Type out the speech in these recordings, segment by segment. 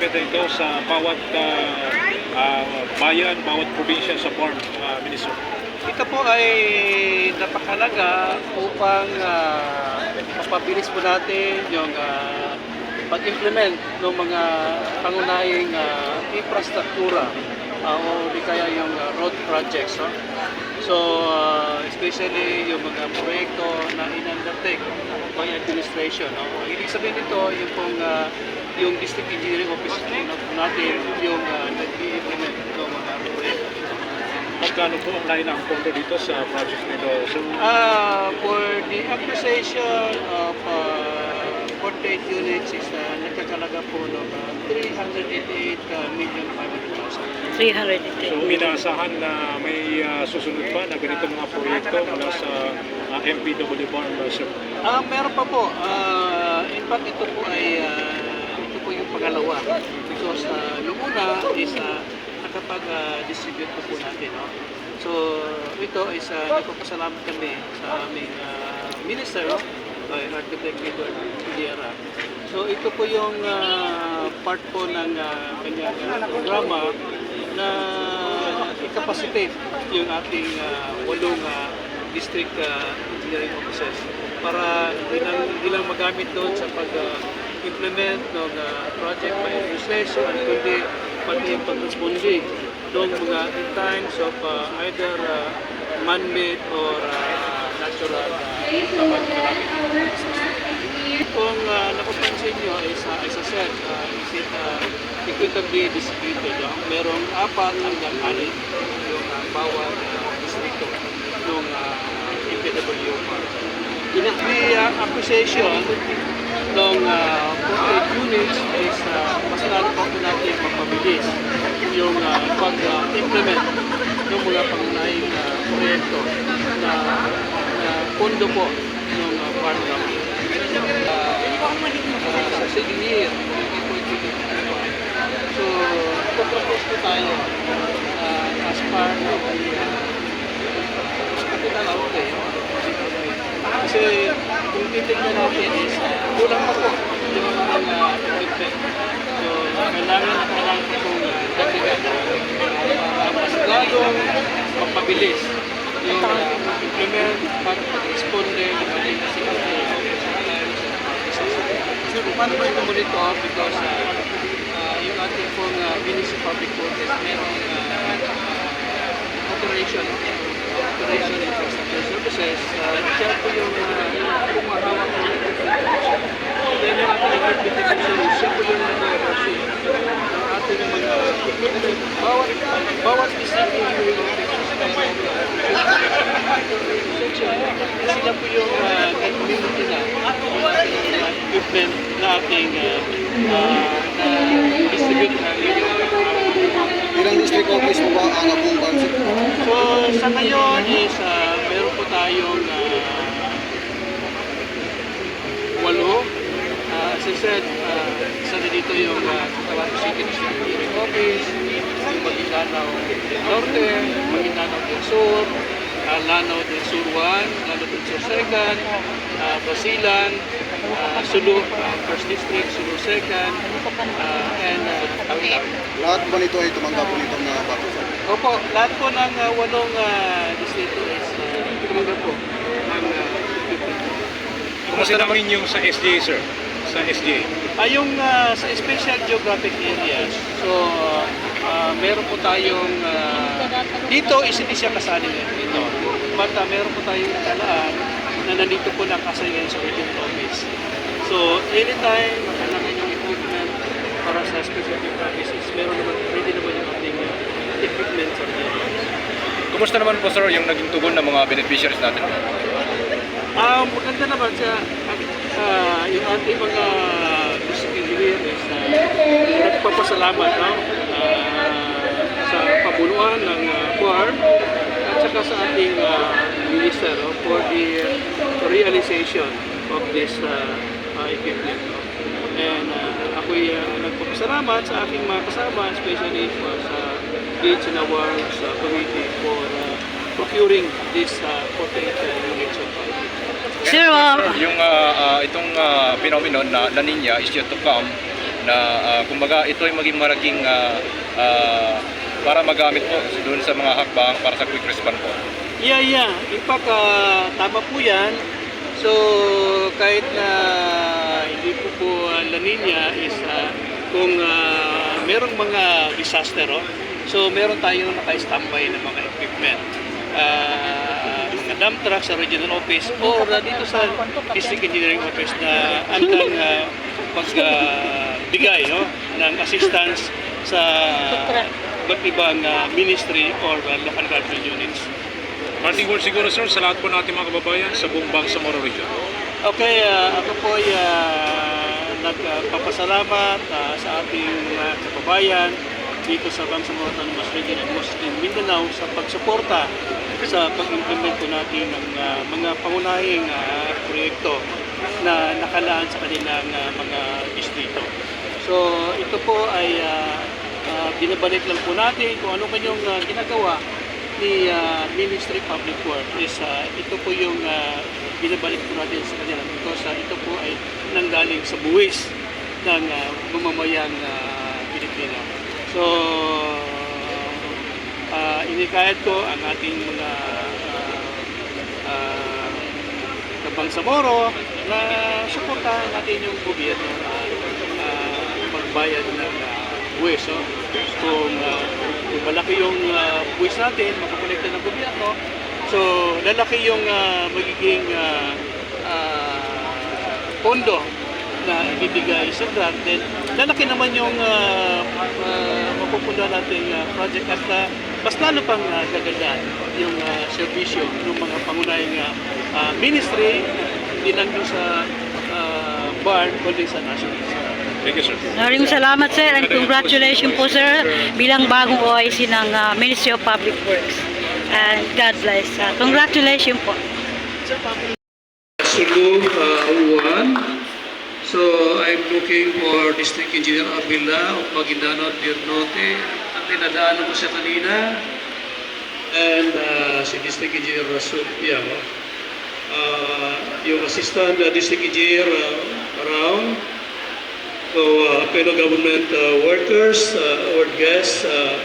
benefit ito sa bawat ah, ah, bayan, bawat probinsya sa farm, ah, Minister? Ito po ay napakalaga upang uh, mapabilis po natin yung pag-implement ng mga pangunahing ah, infrastruktura ah, o di kaya yung ah, road projects. No? So, ah, especially yung mga proyekto na in-undertake by administration. No? Ibig sabihin nito, yung pong ah, yung district engineering office natin yung uh, nag-implement ng mga proyekto. Magkano po ang lain ang pondo dito sa project nito? So, Uh, for the acquisition of uh, 48 units is uh, nagkakalaga po ng uh, 388 uh, million 500,000. 300 so inaasahan na may ah, susunod pa na ganito mga proyekto mula sa ah, MPW ah, sir. Ah, meron pa po. Uh, in fact, ito po ay uh, po yung pangalawa. Because uh, yung una is uh, nakapag-distribute po po natin. No? So, ito is uh, nagpapasalamat kami sa aming uh, minister, no? kay Architect Edward Villera. So, ito po yung uh, part po ng uh, kanyang uh, programa na i-capacitate yung ating uh, walong uh, district uh, engineering offices para hindi lang, hindi lang magamit doon sa pag-implement ng uh, project by administration kundi pati yung pag-responde ng mga in times of uh, either uh, man-made or uh, natural uh. Kung uh, napapansin nyo, is, uh, as I said, uh, is it uh, equitably distributed. No? Merong apat hanggang alit yung uh, bawat uh, distrito ng uh, MPW Park. The uh, acquisition ng uh, 48 units is uh, mas lalo pa po natin mapabilis yung uh, pag-implement ng mga pangunahing uh, proyekto na, na pondo po ng uh, farm namin. Uh, uh, sa second year, 20.2 So, propose po tayo uh, as part of the uh, capital outlay. Kasi kung titignan natin is uh, kulang pa po yung mga equipment. So, kailangan na kailangan po dagdagan para mas lalong mapabilis yung uh, implement pag-responde ng security So, paano ba ito monitor? Because uh, uh, yung ating pong uh, of Public Works merong uh, uh, operation operation infrastructure services, uh, siya po yung uh, kumahawak ng equipment. Then yung ating equipment division, siya po yung nag-oversee ng ating mga equipment. Bawat, bawat district engineering office section, sila po yung uh, community na yung ating uh, equipment na ating uh, uh, distribute na Ilang district office mo ba ang concept? So, sa ngayon is uh, meron po tayong uh, walo. Uh, as I said, uh, isa na dito yung uh, Cotabato City District Office, yung Maguindanao del Norte, Maguindanao del Sur, uh, Lanao del Sur 1, Lanao del Sur 2nd, uh, Basilan, uh, Sulu, uh, First District, Sulu 2nd, uh, and uh, Tawid. Lahat ba nito ay tumanggap po nitong uh, bago sa Opo, lahat po ng uh, walong uh, distrito is uh, tumanggap po ng uh. Kumusta naman yung sa SDA, sir? Sa SDA? Ah, yung uh, sa special geographic areas, so uh, meron po tayong uh, dito is hindi siya kasali ngayon dito. But uh, meron po tayong nakalaan na nandito po nakasali ngayon sa urgent office. So anytime kailangan yung equipment para sa geographic is meron naman, ready naman yung ating uh, equipment sa area. Kumusta naman po sir yung naging tugon ng mga beneficiaries natin? Ah, maganda naman sa ah, yung ating mga engineer is uh, nagpapasalamat no? Ah, sa pabunuan ng uh, farm at saka sa ating ah, minister no? for the realization of this uh, uh, equipment. No? And uh, ako'y uh, nagpapasalamat sa aking mga kasama, especially for sa Gates and Awards uh, Committee for uh, procuring this uh, 48 uh, units of uh, Sir, uh, yung ah, ah, itong ah, phenomenon na La Nina is yet to come, na ah, kumbaga ito ay maging malaking ah, ah, para magamit po doon sa mga hakbang para sa quick response po. Yeah, yeah. In fact, ah, tama po yan. So, kahit na hindi po po ah, La Nina is ah, kung ah, merong mga disaster, oh, so meron tayong naka-standby ng mga equipment. Ah, mga dump truck sa regional office or ah, dito sa district engineering office na andang uh, pagbigay no, ng assistance sa iba't ibang ah, ministry or ah, local government units. Parting word siguro sir sa lahat po natin mga kababayan sa buong Bangsamoro region. Okay, ah, ako po ay ah, nagpapasalamat ah, sa ating mga kababayan dito sa Bangsamoro Autonomous Region and Muslim Mindanao sa pagsuporta sa pag-implement natin ng ah, mga pangunahing ah, proyekto na nakalaan sa kanilang ah, mga distrito. So ito po ay ah, ah, binabalik lang po natin kung ano man ah, ginagawa ni ah, Ministry Public Works is ah, ito po yung ah, binabalik po natin sa kanila because ah, ito po ay nanggaling sa buwis ng uh, mamamayang ah, Pilipino. So, uh, inikayat ko ang ating mga uh, uh, kabangsamoro na suportahan natin yung gobyerno na uh, magbayad ng uh, buwis. So, kung, uh, malaki yung uh, buwis natin, makakolekta ng gobyerno, so lalaki yung uh, magiging uh, uh, pondo na ibibigay sa grant, then lalaki naman yung uh, uh, mapupunta nating uh, project at uh, mas lalo pang uh, gagandaan yung uh, serbisyo ng mga pangunahing uh, ministry, hindi lang sa uh, barn, kundi sa national. Thank you sir. Maraming salamat sir and congratulations po sir bilang bagong OIC ng uh, Ministry of Public Works. And God bless. Uh, congratulations po. Sulu uh, 1. So I'm looking for District Engineer Avila of Maguindano del Norte. Ang tinadaanan ko siya kanina. And uh, si District Engineer Rasul Piamo. Uh, yung Assistant uh, District Engineer uh, around. So, uh, fellow government uh, workers, uh, our guests, uh,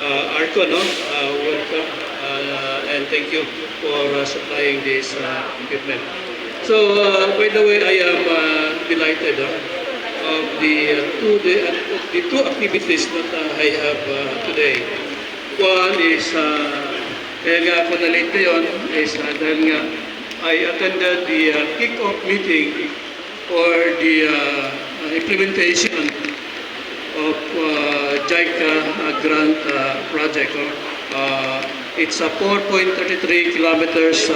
uh, Arco, no? Uh, welcome uh, and thank you for uh, supplying this uh, equipment. So, uh, by the way, I am uh, delighted uh, of the uh, two the, uh, the two activities that uh, I have uh, today. One is, uh, kaya nga ako is uh, dahil nga I attended the uh, kick-off meeting for the uh, implementation of uh, JICA uh, grant uh, project. Uh, it's a 4.33 kilometers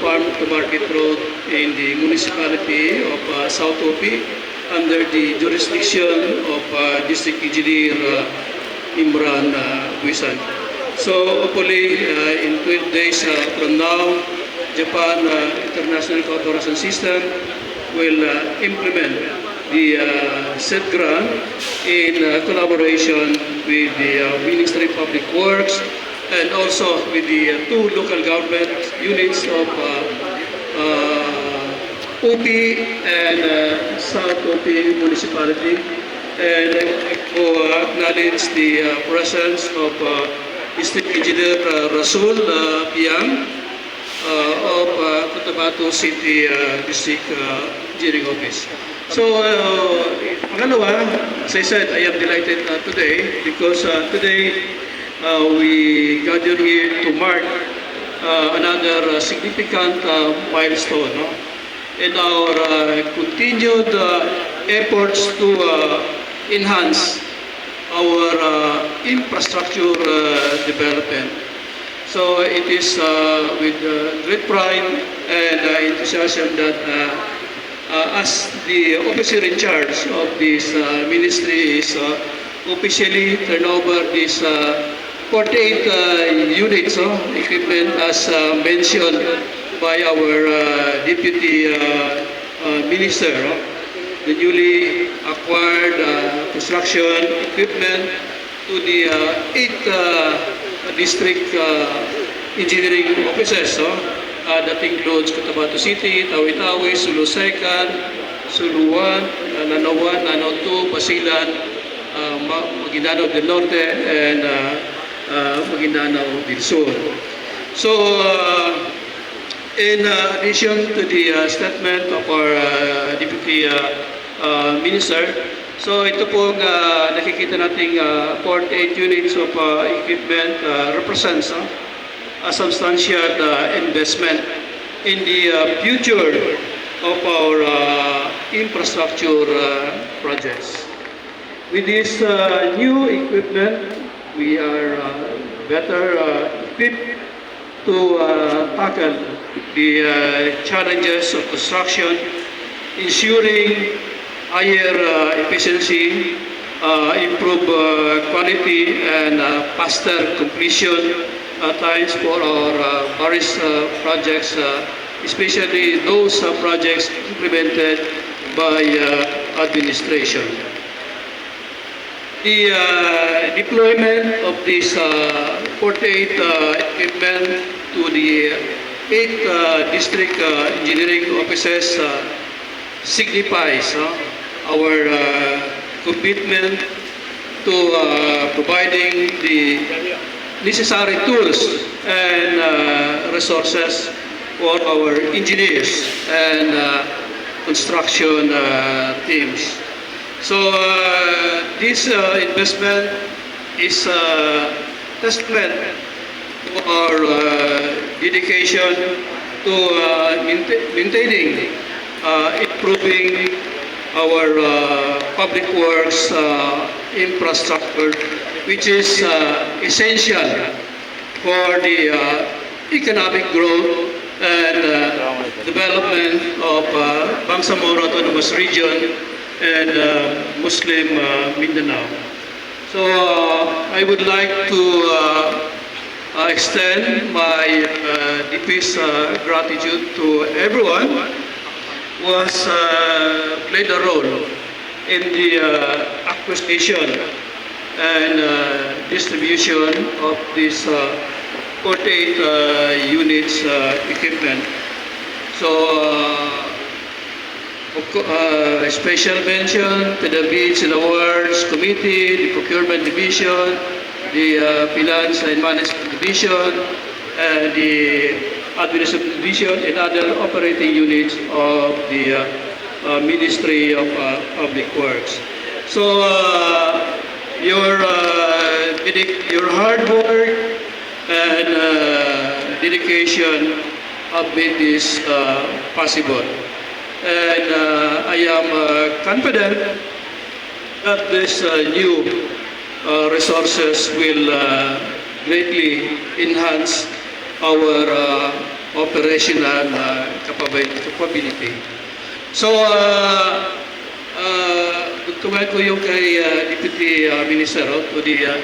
farm to market road in the municipality of uh, South Opi under the jurisdiction of District Engineer Imran Buisan. So hopefully uh, in 12 days uh, from now, Japan uh, International Cooperation System will uh, implement the uh, grant in uh, collaboration with the uh, Ministry of Public Works and also with the uh, two local government units of uh, uh, OP and uh, South OP municipality. And I uh, acknowledge the uh, presence of uh, District Engineer uh, Rasul uh, Piang uh, of uh, Cotabato City uh, District uh, Engineering Office. So, uh, pangalawa, as I said, I am delighted uh, today because uh, today uh, we gather here to mark uh, another uh, significant uh, milestone no? in our uh, continued uh, efforts to uh, enhance our uh, infrastructure uh, development. So it is uh, with uh, great pride and uh, enthusiasm that uh, uh, as the officer in charge of this uh, ministry is uh, officially turn over this uh, 48 uh, units of equipment as uh, mentioned by our uh, deputy uh, uh, minister. no? The newly acquired uh, construction equipment to the uh, eight uh, district uh, engineering offices no? Uh, that includes Cotabato City, Tawi-Tawi, Sulu Second, Sulu 1, uh, Lanao 1, Lanao 2, Basilan, uh, Ma- Maguindanao del Norte, and uh, uh, Maguindanao del Sur. So, uh, in uh, addition to the uh, statement of our uh, Deputy uh, uh, Minister, so ito pong uh, nakikita nating uh, 48 units of uh, equipment uh, represents uh, a substantial uh, investment in the uh, future of our uh, infrastructure projects. With this new equipment, we are better equipped to tackle the challenges of construction, ensuring higher uh, efficiency, uh, improve uh, quality, and uh, faster completion times for our various uh, projects, uh, especially those uh, projects implemented by administration. The uh, deployment of this uh, 48 uh, equipment to the eight uh, district uh, engineering offices uh, signifies uh, our uh, commitment to uh, providing the necessary tools and uh, resources for our engineers and uh, construction uh, teams. So uh, this uh, investment is a testament to our uh, dedication to uh, mainta- maintaining, uh, improving our uh, public works uh, infrastructure, which is uh, essential for the economic growth and development of uh, Bangsamoro Autonomous Region and Muslim Mindanao. So I would like to extend my uh, deepest uh, gratitude to everyone who has uh, played a role in the uh, acquisition and uh, distribution of this uh, 48 uh, units uh, equipment. So, uh, uh, special mention to the Bids and Awards Committee, the Procurement Division, the uh, Finance and Management Division, and the Administrative Division and other operating units of the uh, uh, Ministry of uh, Public Works. So, uh, your, uh, your hard work and uh, dedication have made this uh, possible. And uh, I am uh, confident that this uh, new uh, resources will uh, greatly enhance our uh, operational uh, capabi- capability. So, uh, uh, comment ko yung kay uh, Deputy uh, Minister to the uh,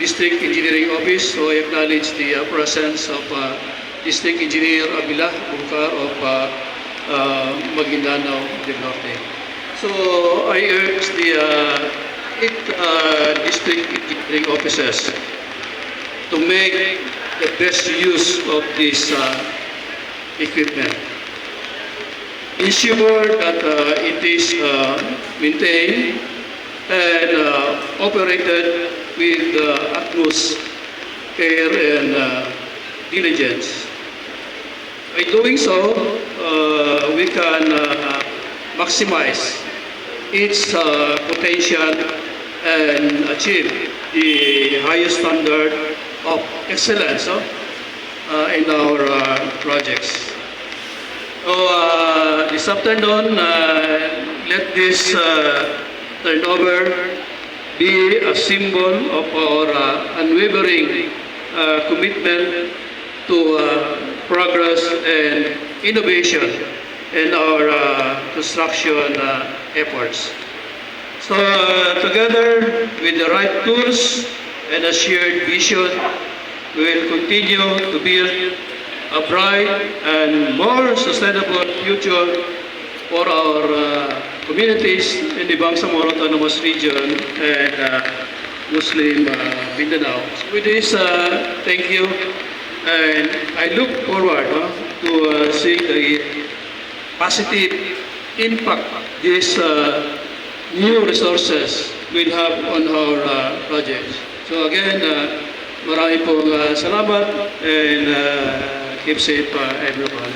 District Engineering Office. So, I acknowledge the uh, presence of uh, District Engineer Abila Bukar of uh, uh, Maguindanao del Norte. So, I urge the uh, eight uh, District Engineering Officers to make the best use of this uh, equipment. Ensure that uh, it is uh, maintained and uh, operated with uh, utmost care and uh, diligence. By doing so, uh, we can uh, maximize its uh, potential and achieve the highest standard of excellence uh, uh, in our uh, projects. So uh, this afternoon, uh, let this uh, turnover be a symbol of our uh, unwavering uh, commitment to uh, progress and innovation in our uh, construction uh, efforts. So uh, together with the right tools and a shared vision, we will continue to build a bright and more sustainable future for our uh, communities in the Bangsamoro Autonomous Region and uh, Muslim uh, Mindanao. So with this, uh, thank you And I look forward no, to uh, seeing the positive impact these uh, new resources will have on our uh, projects. So again, uh, marami pong uh, salamat and uh, keep safe uh, everyone.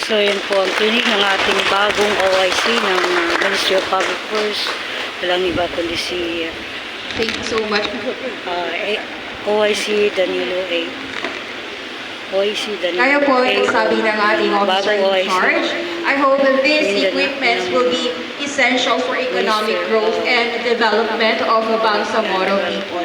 So yan po ang tinig ng ating bagong OIC ng uh, Ministry of Public Works. Walang iba kundi si Thank you so much. uh, A- OIC Danilo A. OIC Danilo Kaya po A. ito sabi ng ating officer in charge. I hope that these equipments will be essential for economic growth and development of Bangsamoro people.